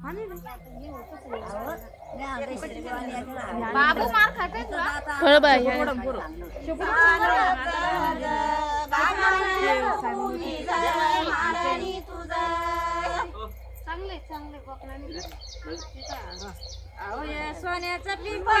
बाबू मार खाते चांगले चांगले कोकणाने सोन्याचं पिंपळ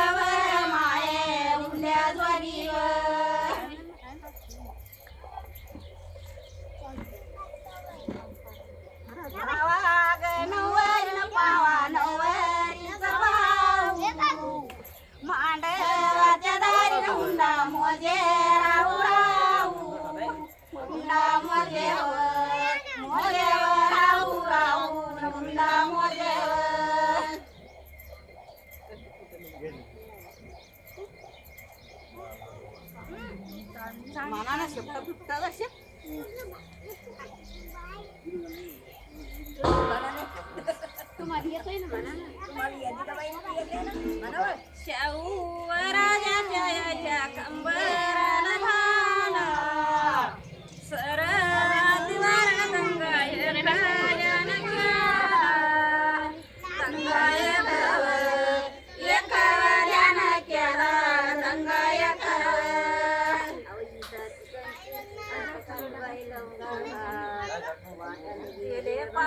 Mana nasi? Kita kita nasi. Mana nih? Tuh Maria tuh mana? Tuh Maria dia tuh ini mana? Siapa raja jaya